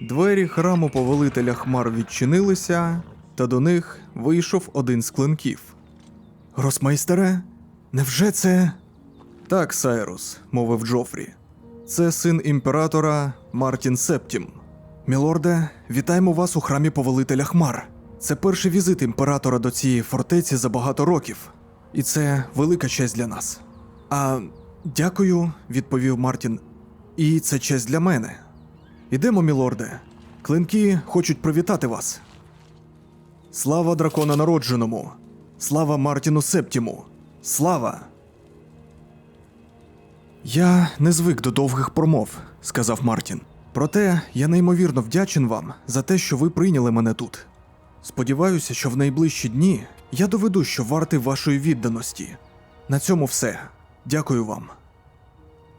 Двері храму повелителя хмар відчинилися, та до них вийшов один з клинків. Гросмейстере, невже це. Так, Сайрус, мовив Джофрі. Це син імператора Мартін Септім. Мілорде, вітаємо вас у храмі повелителя хмар. Це перший візит імператора до цієї фортеці за багато років, і це велика честь для нас. А дякую, відповів Мартін. І це честь для мене. Ідемо, мілорде. Клинки хочуть привітати вас. Слава дракона народженому! Слава Мартіну Септіму! Слава! Я не звик до довгих промов, сказав Мартін. Проте я неймовірно вдячен вам за те, що ви прийняли мене тут. Сподіваюся, що в найближчі дні я доведу, що вартий вашої відданості. На цьому все. Дякую вам.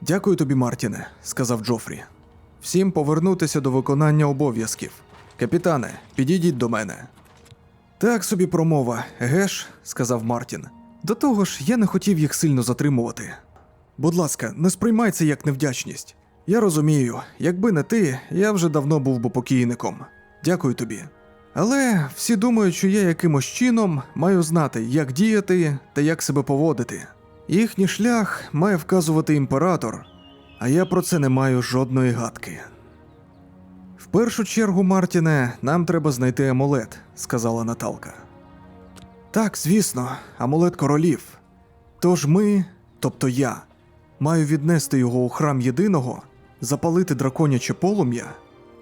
Дякую тобі, Мартіне, сказав Джофрі. Всім повернутися до виконання обов'язків. Капітане, підійдіть до мене. Так собі промова, геш, сказав Мартін. До того ж, я не хотів їх сильно затримувати. Будь ласка, не сприймай це як невдячність. Я розумію, якби не ти, я вже давно був би покійником. Дякую тобі. Але всі думають, що я якимось чином маю знати, як діяти та як себе поводити. Їхній шлях має вказувати імператор, а я про це не маю жодної гадки. В першу чергу, Мартіне, нам треба знайти амулет, сказала Наталка. Так, звісно, амулет королів. Тож ми, тобто я, маю віднести його у храм єдиного, запалити драконяче полум'я,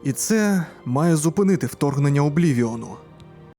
і це має зупинити вторгнення Облівіону.